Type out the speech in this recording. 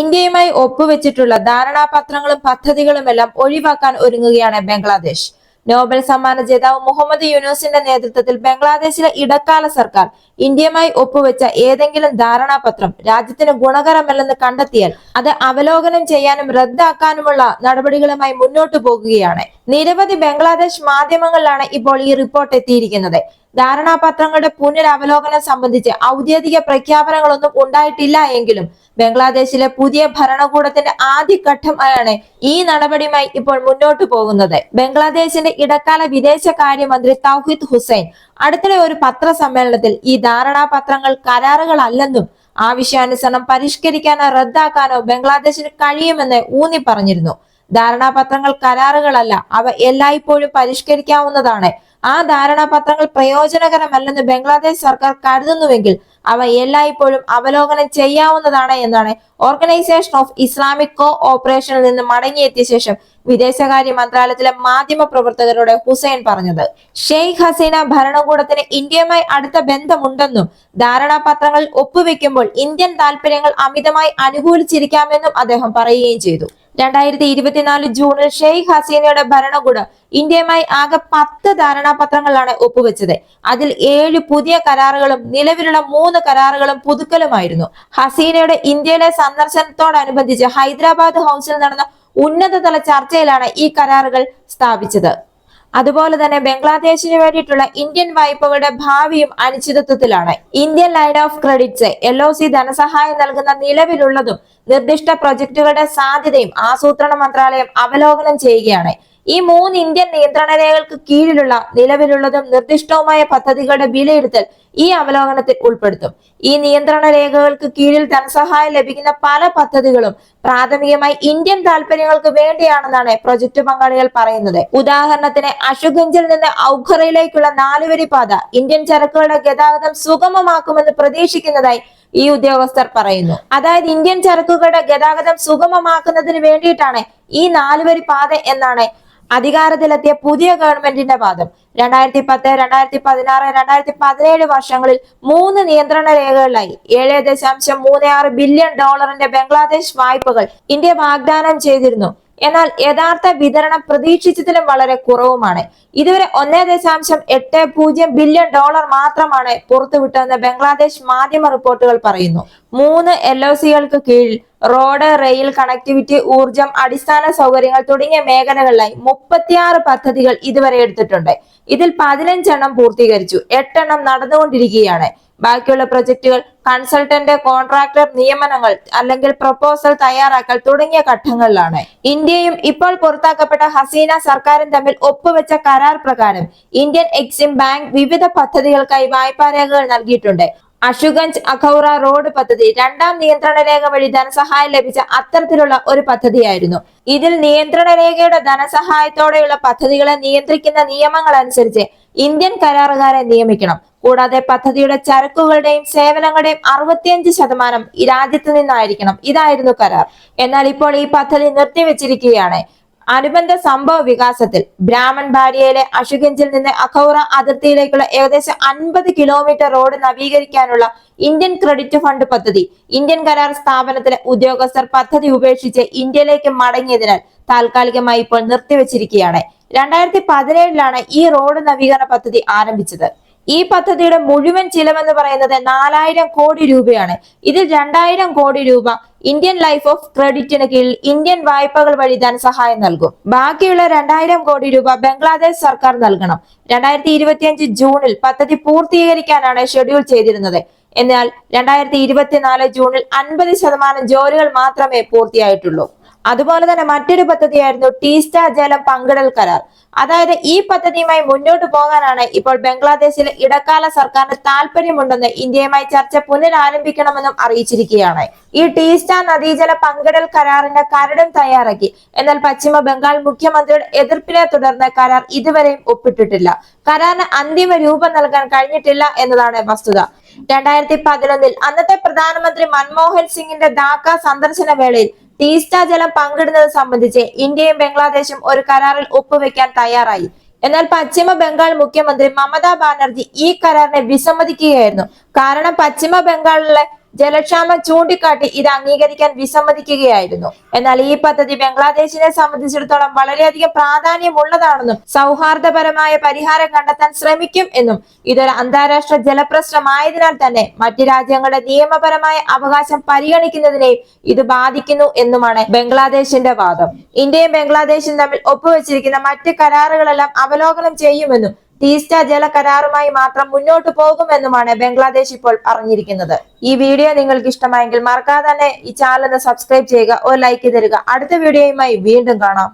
ഇന്ത്യയുമായി ഒപ്പുവെച്ചിട്ടുള്ള ധാരണാപത്രങ്ങളും പദ്ധതികളും എല്ലാം ഒഴിവാക്കാൻ ഒരുങ്ങുകയാണ് ബംഗ്ലാദേശ്. നോബൽ സമ്മാന ജേതാവ് മുഹമ്മദ് യൂനുസിന്റെ നേതൃത്വത്തിൽ ബംഗ്ലാദേശിലെ ഇടക്കാല സർക്കാർ ഇന്ത്യയുമായി ഒപ്പുവെച്ച ഏതെങ്കിലും ധാരണാപത്രം രാജ്യത്തിന് ഗുണകരമല്ലെന്ന് കണ്ടെത്തിയാൽ അത് അവലോകനം ചെയ്യാനും റദ്ദാക്കാനുമുള്ള നടപടികളുമായി മുന്നോട്ടു പോകുകയാണ്. നിരവധി ബംഗ്ലാദേശ് മാധ്യമങ്ങളിലാണ് ഇപ്പോൾ ഈ റിപ്പോർട്ട് എത്തിയിരിക്കുന്നത്. ധാരണാപത്രങ്ങളുടെ പുനരവലോകനം സംബന്ധിച്ച് ഔദ്യോഗിക പ്രഖ്യാപനങ്ങളൊന്നും ഉണ്ടായിട്ടില്ല എങ്കിലും ബംഗ്ലാദേശിലെ പുതിയ ഭരണകൂടത്തിന്റെ ആദ്യഘട്ടമായാണ് ഈ നടപടിയുമായി ഇപ്പോൾ മുന്നോട്ടു പോകുന്നത്. ബംഗ്ലാദേശിന്റെ ഇടക്കാല വിദേശകാര്യമന്ത്രി തൗഹിദ് ഹുസൈൻ അടുത്തിടെ ഒരു പത്രസമ്മേളനത്തിൽ ഈ ധാരണാപത്രങ്ങൾ കരാറുകളല്ലെന്നും ആവശ്യാനുസരണം പരിഷ്കരിക്കാനോ റദ്ദാക്കാനോ ബംഗ്ലാദേശിന് കഴിയുമെന്ന് ഊന്നി പറഞ്ഞിരുന്നു. ധാരണാപത്രങ്ങൾ കരാറുകളല്ല. അവ എല്ലായ്പ്പോഴും പരിഷ്കരിക്കാവുന്നതാണ്. ആ ധാരണാപത്രങ്ങൾ പ്രയോജനകരമല്ലെന്ന് ബംഗ്ലാദേശ് സർക്കാർ കരുതുന്നുവെങ്കിൽ അവ എല്ലായ്പ്പോഴും അവലോകനം ചെയ്യാവുന്നതാണ് എന്നാണ് ഓർഗനൈസേഷൻ ഓഫ് ഇസ്ലാമിക് കോ ഓപ്പറേഷനിൽ നിന്ന് മടങ്ങിയെത്തിയ ശേഷം വിദേശകാര്യ മന്ത്രാലയത്തിലെ മാധ്യമ പ്രവർത്തകരോട് ഹുസൈൻ പറഞ്ഞത്. ഷെയ്ഖ് ഹസീന ഭരണകൂടത്തിന് ഇന്ത്യയുമായി അടുത്ത ബന്ധമുണ്ടെന്നും ധാരണാപത്രങ്ങളിൽ ഒപ്പുവെക്കുമ്പോൾ ഇന്ത്യൻ താൽപര്യങ്ങൾ അമിതമായി അനുകൂലിച്ചിരിക്കാമെന്നും അദ്ദേഹം പറയുകയും ചെയ്തു. രണ്ടായിരത്തി ഇരുപത്തിനാല് ജൂണിൽ ഷെയ്ഖ് ഹസീനയുടെ ഭരണകൂടം ഇന്ത്യയുമായി ആകെ പത്ത് ധാരണാപത്രങ്ങളാണ് ഒപ്പുവെച്ചത്. അതിൽ ഏഴ് പുതിയ കരാറുകളും നിലവിലുള്ള മൂന്ന് കരാറുകളും പുതുക്കലുമായിരുന്നു. ഹസീനയുടെ ഇന്ത്യയിലെ സന്ദർശനത്തോടനുബന്ധിച്ച് ഹൈദരാബാദ് ഹൗസിൽ നടന്ന ഉന്നതതല ചർച്ചയിലാണ് ഈ കരാറുകൾ സ്ഥാപിച്ചത്. അതുപോലെ തന്നെ ബംഗ്ലാദേശിന് വേണ്ടിയിട്ടുള്ള ഇന്ത്യൻ വായ്പകളുടെ ഭാവിയും അനിശ്ചിതത്വത്തിലാണ്. Indian line of credits L O C ധനസഹായം നൽകുന്ന നിലവിലുള്ളതും നിർദ്ദിഷ്ട പ്രൊജക്ടുകളുടെ സാധ്യതയും ആസൂത്രണ മന്ത്രാലയം അവലോകനം ചെയ്യുകയാണ്. ഈ മൂന്ന് ഇന്ത്യൻ നിയന്ത്രണ രേഖകൾക്ക് കീഴിലുള്ള നിലവിലുള്ളതും നിർദ്ദിഷ്ടവുമായ പദ്ധതികളുടെ വിലയിരുത്തൽ ഈ അവലോകനത്തിൽ ഉൾപ്പെടുത്തും. ഈ നിയന്ത്രണ രേഖകൾക്ക് കീഴിൽ ധനസഹായം ലഭിക്കുന്ന പല പദ്ധതികളും പ്രാഥമികമായി ഇന്ത്യൻ താല്പര്യങ്ങൾക്ക് വേണ്ടിയാണെന്നാണ് പ്രൊജക്ട് പങ്കാളികൾ പറയുന്നത്. ഉദാഹരണത്തിന് അഷുഗഞ്ചിൽ നിന്ന് ഔഖറയിലേക്കുള്ള നാലുവരി പാത ഇന്ത്യൻ ചരക്കുകളുടെ ഗതാഗതം സുഗമമാക്കുമെന്ന് പ്രതീക്ഷിക്കുന്നതായി ഈ ഉദ്യോഗസ്ഥർ പറയുന്നു. അതായത് ഇന്ത്യൻ ചരക്കുകളുടെ ഗതാഗതം സുഗമമാക്കുന്നതിന് വേണ്ടിയിട്ടാണ് ഈ നാലുവരി പാത എന്നാണ് അധികാരത്തിലെത്തിയ പുതിയ ഗവൺമെന്റിന്റെ വാദം. രണ്ടായിരത്തി പത്ത് രണ്ടായിരത്തി പതിനാറ് രണ്ടായിരത്തി പതിനേഴ് വർഷങ്ങളിൽ മൂന്ന് നിയന്ത്രണ രേഖകളിലായി. ഏഴ് ദശാംശം മൂന്ന് ആറ് ബില്യൺ ഡോളറിന്റെ ബംഗ്ലാദേശ് വായ്പകൾ ഇന്ത്യ വാഗ്ദാനം ചെയ്തിരുന്നു. എന്നാൽ യഥാർത്ഥ വിതരണം പ്രതീക്ഷിച്ചതിലും വളരെ കുറവുമാണ്. ഇതുവരെ ഒന്നേ ദശാംശം എട്ട് പൂജ്യം ബില്യൺ ഡോളർ മാത്രമാണ് പുറത്തുവിട്ടതെന്ന് ബംഗ്ലാദേശ് മാധ്യമ റിപ്പോർട്ടുകൾ പറയുന്നു. മൂന്ന് എൽ ഒ സികൾക്ക് കീഴിൽ റോഡ് റെയിൽ കണക്ടിവിറ്റി ഊർജം അടിസ്ഥാന സൗകര്യങ്ങൾ തുടങ്ങിയ മേഖലകളിലായി മുപ്പത്തിയാറ് പദ്ധതികൾ ഇതുവരെ എടുത്തിട്ടുണ്ട്. ഇതിൽ പതിനഞ്ചെണ്ണം പൂർത്തീകരിച്ചു. എട്ടെണ്ണം നടന്നുകൊണ്ടിരിക്കുകയാണ്. ബാക്കിയുള്ള പ്രൊജക്ടുകൾ കൺസൾട്ടന്റ് കോൺട്രാക്ടർ നിയമനങ്ങൾ അല്ലെങ്കിൽ പ്രപ്പോസൽ തയ്യാറാക്കൽ തുടങ്ങിയ ഘട്ടങ്ങളിലാണ്. ഇന്ത്യയും ഇപ്പോൾ പുറത്താക്കപ്പെട്ട ഹസീന സർക്കാരും തമ്മിൽ ഒപ്പുവെച്ച കരാർ പ്രകാരം ഇന്ത്യൻ എക്സിം ബാങ്ക് വിവിധ പദ്ധതികൾക്കായി വായ്പാ രേഖകൾ നൽകിയിട്ടുണ്ട്. അഷുഗഞ്ച് അഖൌറ റോഡ് പദ്ധതി രണ്ടാം നിയന്ത്രണ രേഖ വഴി ധനസഹായം ലഭിച്ച അത്തരത്തിലുള്ള ഒരു പദ്ധതിയായിരുന്നു. ഇതിൽ നിയന്ത്രണ രേഖയുടെ ധനസഹായത്തോടെയുള്ള പദ്ധതികളെ നിയന്ത്രിക്കുന്ന നിയമങ്ങൾ അനുസരിച്ച് ഇന്ത്യൻ കരാറുകാരെ നിയമിക്കണം. കൂടാതെ പദ്ധതിയുടെ ചരക്കുകളുടെയും സേവനങ്ങളുടെയും അറുപത്തിയഞ്ച് ശതമാനം രാജ്യത്ത് നിന്നായിരിക്കണം. ഇതായിരുന്നു കരാർ. എന്നാൽ ഇപ്പോൾ ഈ പദ്ധതി നിർത്തിവെച്ചിരിക്കുകയാണ്. അനുബന്ധ സംഭവ വികാസത്തിൽ ബ്രാഹ്മൺ ബാരിയയിലെ അഷുഗഞ്ചിൽ നിന്ന് അഖൌറ അതിർത്തിയിലേക്കുള്ള ഏകദേശം അൻപത് കിലോമീറ്റർ റോഡ് നവീകരിക്കാനുള്ള ഇന്ത്യൻ ക്രെഡിറ്റ് ഫണ്ട് പദ്ധതി. ഇന്ത്യൻ കരാർ സ്ഥാപനത്തിലെ ഉദ്യോഗസ്ഥർ പദ്ധതി ഉപേക്ഷിച്ച് ഇന്ത്യയിലേക്ക് മടങ്ങിയതിനാൽ താൽക്കാലികമായി ഇപ്പോൾ നിർത്തിവെച്ചിരിക്കുകയാണ്. രണ്ടായിരത്തി പതിനേഴിലാണ് ഈ റോഡ് നവീകരണ പദ്ധതി ആരംഭിച്ചത്. ഈ പദ്ധതിയുടെ മുഴുവൻ ചിലവെന്ന് പറയുന്നത് നാലായിരം കോടി രൂപയാണ്. ഇതിൽ രണ്ടായിരം കോടി രൂപ ഇന്ത്യൻ ലൈഫ് ഓഫ് ക്രെഡിറ്റിന് കീഴിൽ ഇന്ത്യൻ വായ്പകൾ വഴി ധനസഹായം നൽകും. ബാക്കിയുള്ള രണ്ടായിരം കോടി രൂപ ബംഗ്ലാദേശ് സർക്കാർ നൽകണം. രണ്ടായിരത്തി ഇരുപത്തിയഞ്ച് ജൂണിൽ പദ്ധതി പൂർത്തീകരിക്കാനാണ് ഷെഡ്യൂൾ ചെയ്തിരുന്നത്. എന്നാൽ രണ്ടായിരത്തി ഇരുപത്തിനാല് ജൂണിൽ അൻപത് ശതമാനം ജോലികൾ മാത്രമേ പൂർത്തിയായിട്ടുള്ളൂ. അതുപോലെ തന്നെ മറ്റൊരു പദ്ധതിയായിരുന്നു ടീസ്റ്റ ജലം പങ്കിടൽ കരാർ. അതായത് ഈ പദ്ധതിയുമായി മുന്നോട്ട് പോകാനാണ് ഇപ്പോൾ ബംഗ്ലാദേശിലെ ഇടക്കാല സർക്കാരിന് താല്പര്യമുണ്ടെന്ന് ഇന്ത്യയുമായി ചർച്ച പുനരാരംഭിക്കണമെന്നും അറിയിച്ചിരിക്കുകയാണ്. ഈ ടീസ്റ്റ നദീജല പങ്കിടൽ കരാറിന്റെ കരടും തയ്യാറാക്കി. എന്നാൽ പശ്ചിമ ബംഗാൾ മുഖ്യമന്ത്രിയുടെ എതിർപ്പിനെ തുടർന്ന് കരാർ ഇതുവരെയും ഒപ്പിട്ടിട്ടില്ല. കരാറിന് അന്തിമ രൂപം നൽകാൻ കഴിഞ്ഞിട്ടില്ല എന്നതാണ് വസ്തുത. രണ്ടായിരത്തി പതിനൊന്നിൽ അന്നത്തെ പ്രധാനമന്ത്രി മൻമോഹൻ സിംഗിന്റെ ധാക്ക സന്ദർശന വേളയിൽ ടീസ്റ്റ ജലം പങ്കിടുന്നത് സംബന്ധിച്ച് ഇന്ത്യയും ബംഗ്ലാദേശും ഒരു കരാറിൽ ഒപ്പുവെക്കാൻ തയ്യാറായി. എന്നാൽ പശ്ചിമ ബംഗാൾ മുഖ്യമന്ത്രി മമതാ ബാനർജി ഈ കരാറിനെ വിസമ്മതിക്കുകയായിരുന്നു. കാരണം പശ്ചിമ ബംഗാളിലെ ജലക്ഷാമം ചൂണ്ടിക്കാട്ടി ഇത് അംഗീകരിക്കാൻ വിസമ്മതിക്കുകയായിരുന്നു. എന്നാൽ ഈ പദ്ധതി ബംഗ്ലാദേശിനെ സംബന്ധിച്ചിടത്തോളം വളരെയധികം പ്രാധാന്യമുള്ളതാണെന്നും സൗഹാർദ്ദപരമായ പരിഹാരം കണ്ടെത്താൻ ശ്രമിക്കും എന്നും ഇതൊരു അന്താരാഷ്ട്ര ജലപ്രശ്നമായതിനാൽ തന്നെ മറ്റ് രാജ്യങ്ങളുടെ നിയമപരമായ അവകാശം പരിഗണിക്കുന്നതിനെയും ഇത് ബാധിക്കുന്നു എന്നുമാണ് ബംഗ്ലാദേശിന്റെ വാദം. ഇന്ത്യയും ബംഗ്ലാദേശും തമ്മിൽ ഒപ്പുവെച്ചിരിക്കുന്ന മറ്റ് കരാറുകളെല്ലാം അവലോകനം ചെയ്യുമെന്നും ടീസ്റ്റ ജല കരാറുമായി മാത്രം മുന്നോട്ട് പോകുമെന്നുമാണ് ബംഗ്ലാദേശ് ഇപ്പോൾ അറിഞ്ഞിരിക്കുന്നത്. ഈ വീഡിയോ നിങ്ങൾക്ക് ഇഷ്ടമായെങ്കിൽ മറക്കാതെ തന്നെ ഈ ചാനൽ സബ്സ്ക്രൈബ് ചെയ്യുക ഒരു ലൈക്ക് തരിക. അടുത്ത വീഡിയോയുമായി വീണ്ടും കാണാം.